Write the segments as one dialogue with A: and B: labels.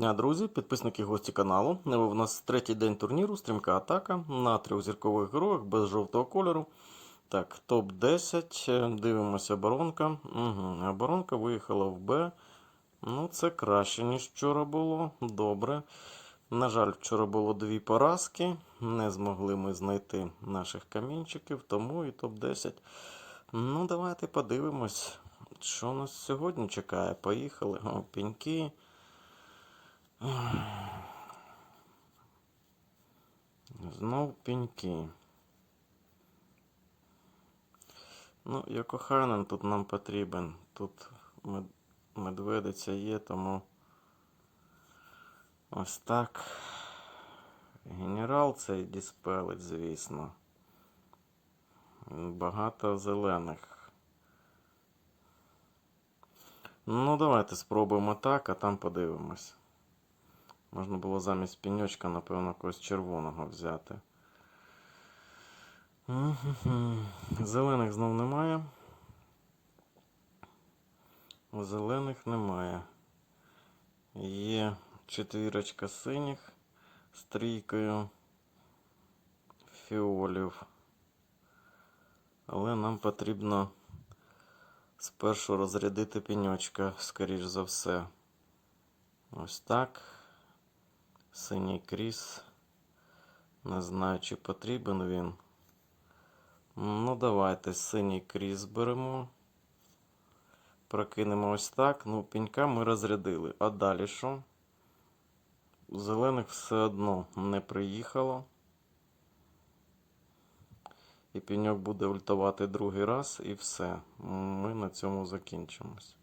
A: дня, друзі, підписники гості каналу. У нас третій день турніру, стрімка атака на трьох зіркових героях без жовтого кольору. Так, топ-10. Дивимося оборонка. Угу. Оборонка виїхала в Б. Ну, це краще, ніж вчора було. Добре. На жаль, вчора було дві поразки. Не змогли ми знайти наших камінчиків, тому і топ-10. Ну, давайте подивимось, що нас сьогодні чекає. Поїхали. О, піньки. Знов піньки. Ну, Йокохайнен тут нам потрібен. Тут медведиця є, тому ось так. Генерал цей діспелить, звісно. Багато зелених. Ну, давайте спробуємо так, а там подивимось. Можна було замість піньочка, напевно, когось червоного взяти. Зелених знов немає. Зелених немає. Є четвірочка синіх з трійкою фіолів. Але нам потрібно спершу розрядити піньочка, скоріш за все. Ось так. Синій кріс. Не знаю, чи потрібен він. Ну, давайте синій кріс беремо. Прокинемо ось так. Ну, пінька ми розрядили. А далі що? Зелених все одно не приїхало. І піньок буде ультувати другий раз, і все. Ми на цьому закінчимось.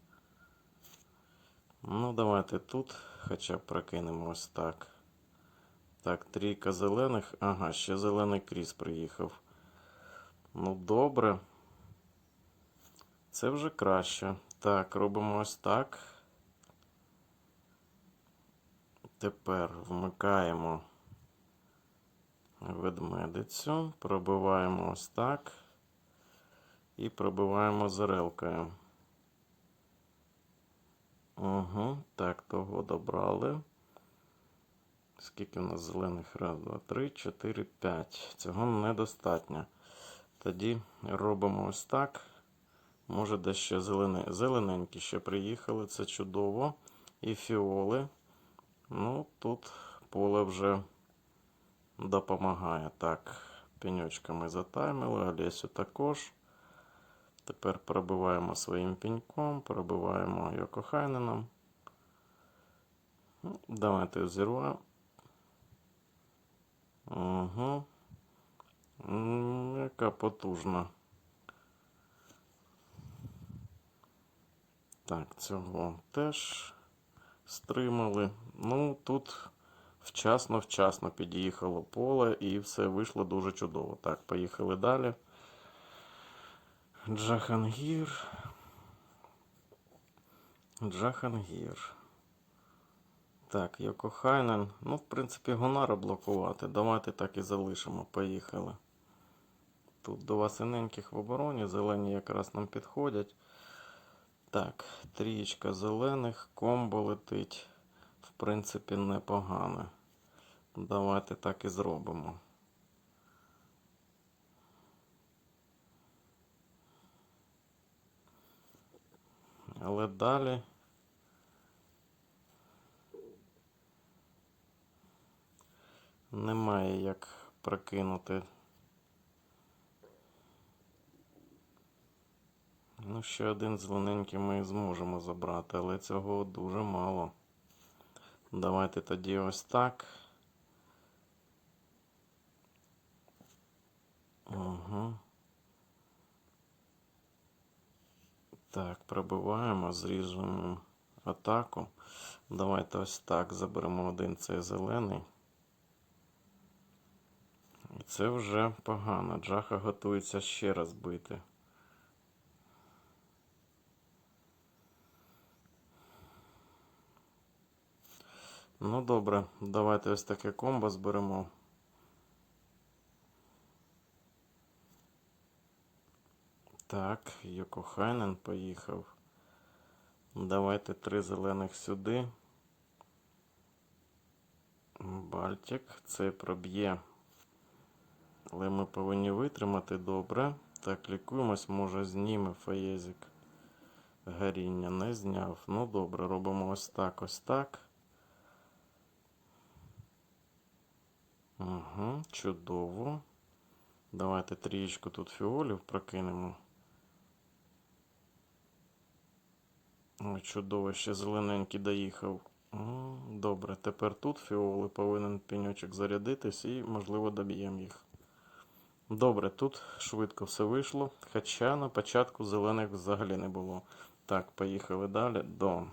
A: Ну, давайте тут хоча б прокинемо ось так. Так, трійка зелених. Ага, ще зелений кріс приїхав. Ну, добре. Це вже краще. Так, робимо ось так. Тепер вмикаємо ведмедицю, пробиваємо ось так. І пробиваємо зерелкою. Угу, так, того добрали. Скільки у нас зелених? Раз, два, три, чотири, п'ять. Цього недостатньо. Тоді робимо ось так. Може, дещо зелене... зелененькі ще приїхали, це чудово. І фіоли. Ну, тут поле вже допомагає. Так, пеньочка ми затаймили, Олесю також. Тепер пробиваємо своїм пеньком, пробиваємо Йокохайненом. Ну, Давайте взірваємо. Угу. Яка потужна. Так, цього теж стримали. Ну, тут вчасно-вчасно під'їхало поле і все вийшло дуже чудово. Так, поїхали далі. Джахангір. Джахангір. Так, Йокохайнен. Ну, в принципі, Гонара блокувати. Давайте так і залишимо. Поїхали. Тут два синеньких в обороні, зелені якраз нам підходять. Так, трієчка зелених, комбо летить. В принципі, непогане. Давайте так і зробимо. Але далі. Немає як прокинути. Ну, ще один зелененький ми зможемо забрати, але цього дуже мало. Давайте тоді ось так. Угу. Так, пробиваємо, зріжемо атаку. Давайте ось так заберемо один цей зелений. Це вже погано. Джаха готується ще раз бити. Ну добре, давайте ось таке комбо зберемо. Так, Йокохайнен поїхав. Давайте три зелених сюди. Бальтик, це проб'є. Але ми повинні витримати добре. Так, лікуємось, може зніме фаєзик. Горіння не зняв. Ну добре, робимо ось так, ось так. Угу, чудово. Давайте трієчку тут фіолів прокинемо. Ой, чудово, ще зелененький доїхав. Добре, тепер тут фіоли повинен пеньочок зарядитись і, можливо, доб'ємо їх. Добре, тут швидко все вийшло. Хоча на початку зелених взагалі не було. Так, поїхали далі. Дон.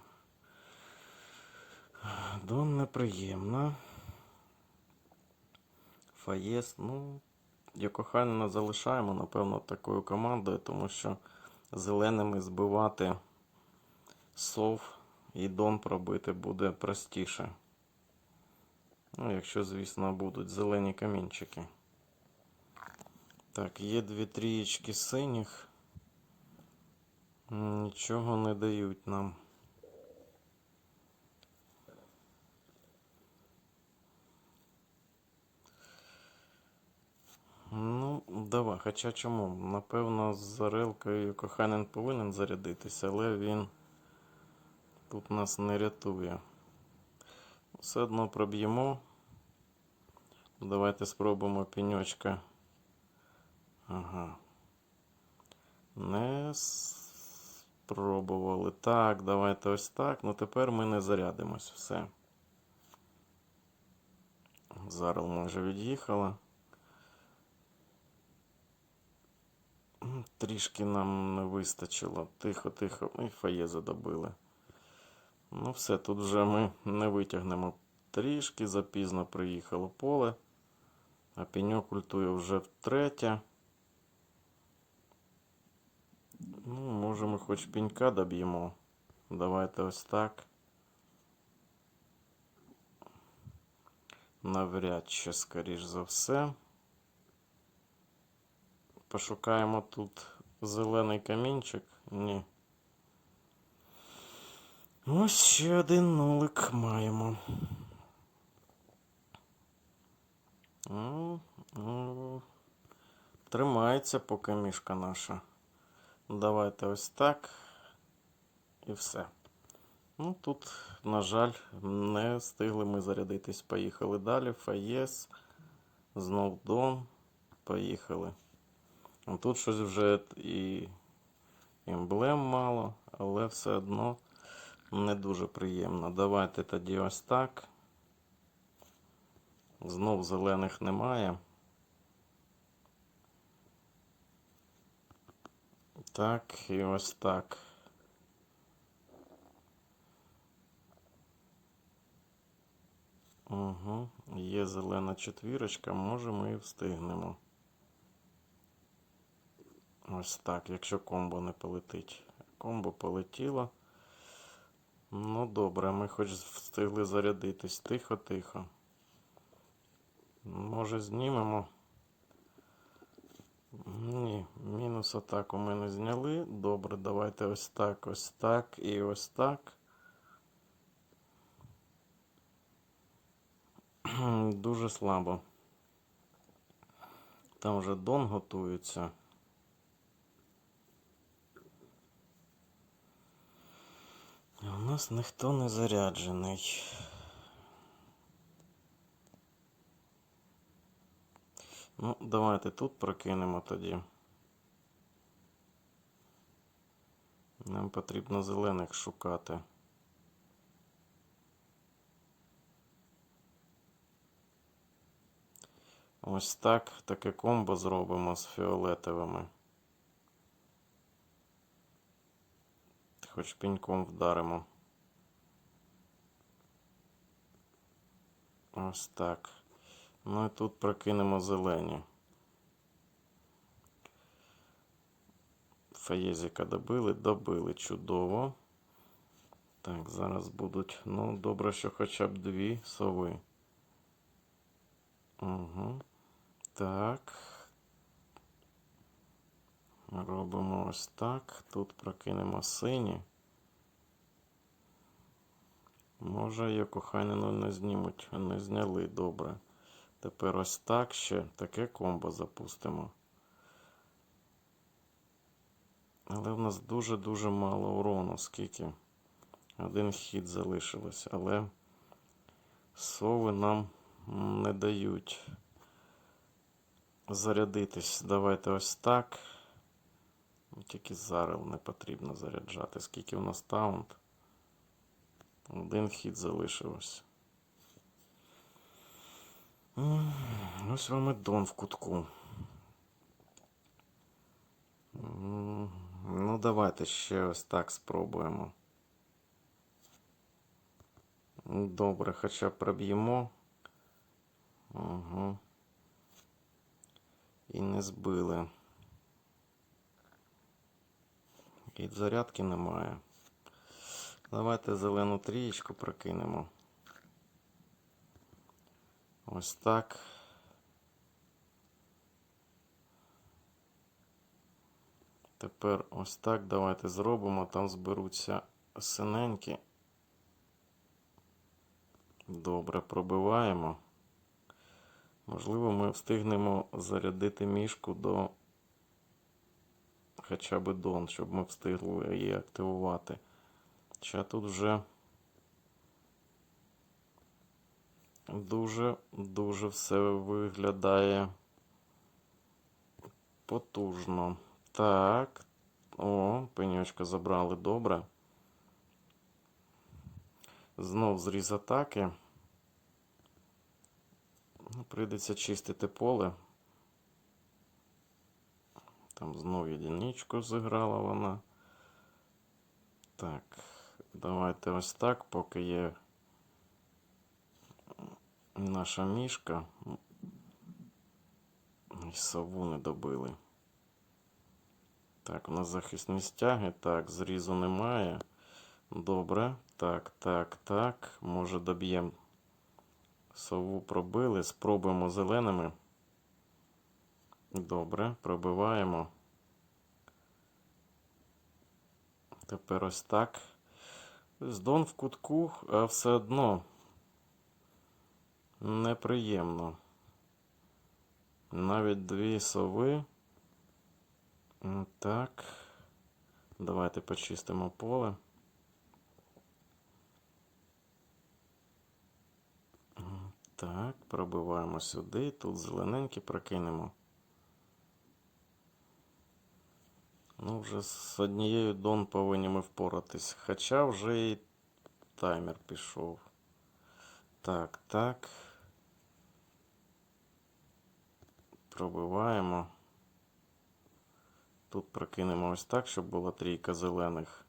A: Дон неприємна. Фаєс, ну, Йокоханина залишаємо, напевно, такою командою, тому що зеленими збивати сов і дон пробити буде простіше. Ну, якщо, звісно, будуть зелені камінчики. Так, є дві трієчки синіх. Нічого не дають нам. Ну, давай, хоча чому? Напевно, з Орелкою Коханин повинен зарядитися, але він тут нас не рятує. Все одно проб'ємо. Давайте спробуємо пеньочка. Ага. Не спробували. Так, давайте ось так. Ну тепер ми не зарядимось. Все. Зарл майже від'їхала. Трішки нам не вистачило. Тихо, тихо. І фає задобили. Ну, все, тут вже ми не витягнемо. Трішки запізно приїхало поле. А пеньок ультує вже втретє. Ну, може ми хоч пенька доб'ємо. Давайте ось так. Навряд чи, скоріш за все. Пошукаємо тут зелений камінчик. Ні. Ось ще один нулик маємо. Ну, ну, Тримається поки мішка наша. Давайте ось так. І все. Ну, тут, на жаль, не встигли ми зарядитись. Поїхали далі. Фаєс. Знов Дон. Поїхали. Ну, Тут щось вже і емблем мало, але все одно не дуже приємно. Давайте тоді ось так. Знов зелених немає. Так, і ось так. Угу. Є зелена четвірочка, може ми і встигнемо. Ось так, якщо комбо не полетить. Комбо полетіло. Ну добре, ми хоч встигли зарядитись. Тихо-тихо. Може знімемо. Ні, мінус атаку ми не зняли. Добре, давайте ось так, ось так і ось так. Дуже слабо. Там вже Дон готується. У нас ніхто не заряджений. Ну, давайте тут прокинемо тоді. Нам потрібно зелених шукати. Ось так таке комбо зробимо з фіолетовими. Хоч пеньком вдаримо. Ось так. Ну і тут прокинемо зелені. Фаєзіка добили, добили чудово. Так, зараз будуть. Ну, добре, що хоча б дві сови. Угу. Так. Робимо ось так. Тут прокинемо сині. Може, її коханину не знімуть, не зняли добре. Тепер ось так ще таке комбо запустимо. Але в нас дуже-дуже мало урону, скільки. Один хід залишилось, але сови нам не дають зарядитись. Давайте ось так. Тільки зарил не потрібно заряджати. Скільки у нас таунт? Один хід залишився. Ось вам і дон в кутку. Ну, давайте ще ось так спробуємо. Добре, хоча проб'ємо. Угу. І не збили. І зарядки немає. Давайте зелену трієчку прокинемо. Ось так. Тепер ось так давайте зробимо. Там зберуться синенькі. Добре, пробиваємо. Можливо, ми встигнемо зарядити мішку до хоча б дон, щоб ми встигли її активувати. Хоча тут вже дуже-дуже все виглядає потужно. Так. О, пеньочка забрали добре. Знов зріз атаки. Ну, Прийдеться чистити поле. Там знов єдиничку зіграла вона. Так, давайте ось так, поки є наша мішка. І сову не добили. Так, у нас захисні стяги. Так, зрізу немає. Добре. Так, так, так. Може доб'ємо. Сову пробили. Спробуємо зеленими. Добре, пробиваємо. Тепер ось так. Здон в кутку, а все одно неприємно. Навіть дві сови. Так. Давайте почистимо поле. Так, пробиваємо сюди. Тут зелененькі прокинемо. Ну, вже з однією дон повинні ми впоратись. Хоча вже і таймер пішов. Так, так. Пробиваємо. Тут прокинемо ось так, щоб була трійка зелених.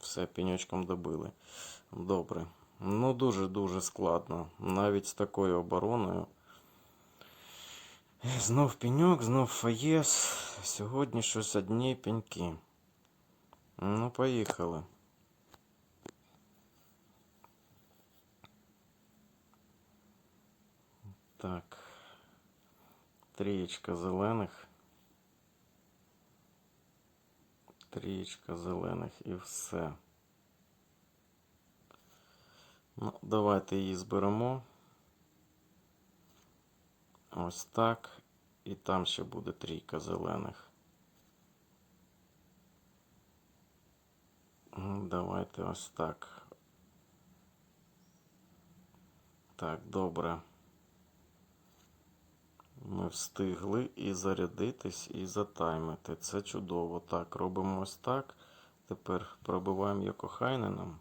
A: Все, піньочком добили. Добре. Ну, дуже-дуже складно. Навіть з такою обороною. Знов пеньок, знов фаєс. Сьогодні щось одні пеньки. Ну, поїхали. Так. Трієчка зелених. Трієчка зелених і все. Ну, давайте її зберемо. Ось так. І там ще буде трійка зелених. Ну, Давайте ось так. Так, добре. Ми встигли і зарядитись, і затаймити. Це чудово. Так, робимо ось так. Тепер пробиваємо Йокохайненом.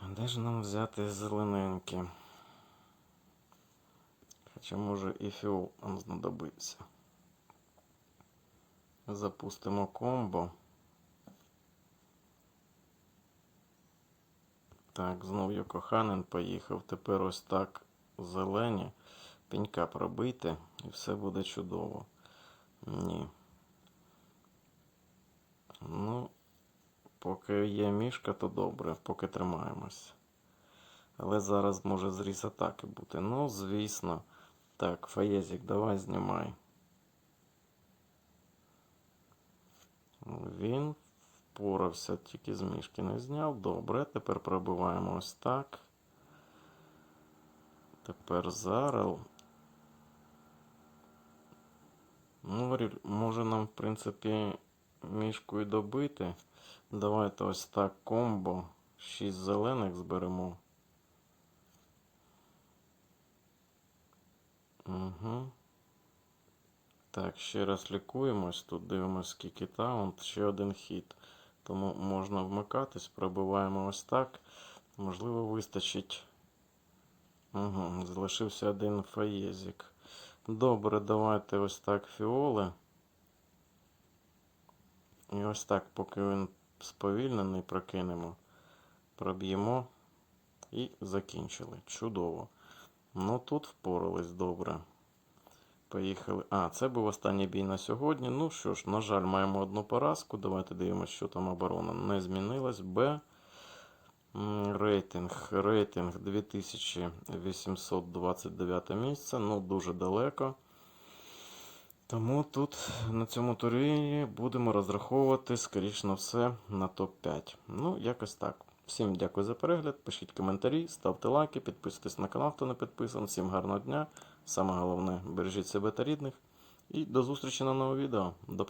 A: А Де ж нам взяти зелененькі? Хоча може і фіол нам знадобиться. Запустимо комбо. Так, знов Йокоханен поїхав. Тепер ось так зелені. Пенька пробити і все буде чудово. Ні. Ну, поки є мішка, то добре, поки тримаємось. Але зараз може зріз атаки бути. Ну, звісно. Так, Фаєзік, давай знімай. Він впорався, тільки з мішки не зняв. Добре, тепер пробиваємо ось так. Тепер зарел. Ну, може нам, в принципі, мішку і добити. Давайте ось так комбо. 6 зелених зберемо. Угу. Так, ще раз лікуємось. Тут дивимось, скільки таунт. Ще один хід. Тому можна вмикатись. Пробиваємо ось так. Можливо, вистачить. Угу, залишився один фаєзик. Добре, давайте ось так фіоли. І ось так, поки він сповільнений, прокинемо. Проб'ємо і закінчили. Чудово. Ну тут впорались добре. Поїхали. А, це був останній бій на сьогодні. Ну що ж, на жаль, маємо одну поразку. Давайте дивимося, що там оборона не змінилась. Б. Рейтинг. Рейтинг 2829 місце. Ну, дуже далеко. Тому тут на цьому турі будемо розраховувати, скоріш на все, на топ-5. Ну, якось так. Всім дякую за перегляд. Пишіть коментарі, ставте лайки, підписуйтесь на канал, хто не підписаний. Всім гарного дня. Саме головне, бережіть себе та рідних. І до зустрічі на новому відео. До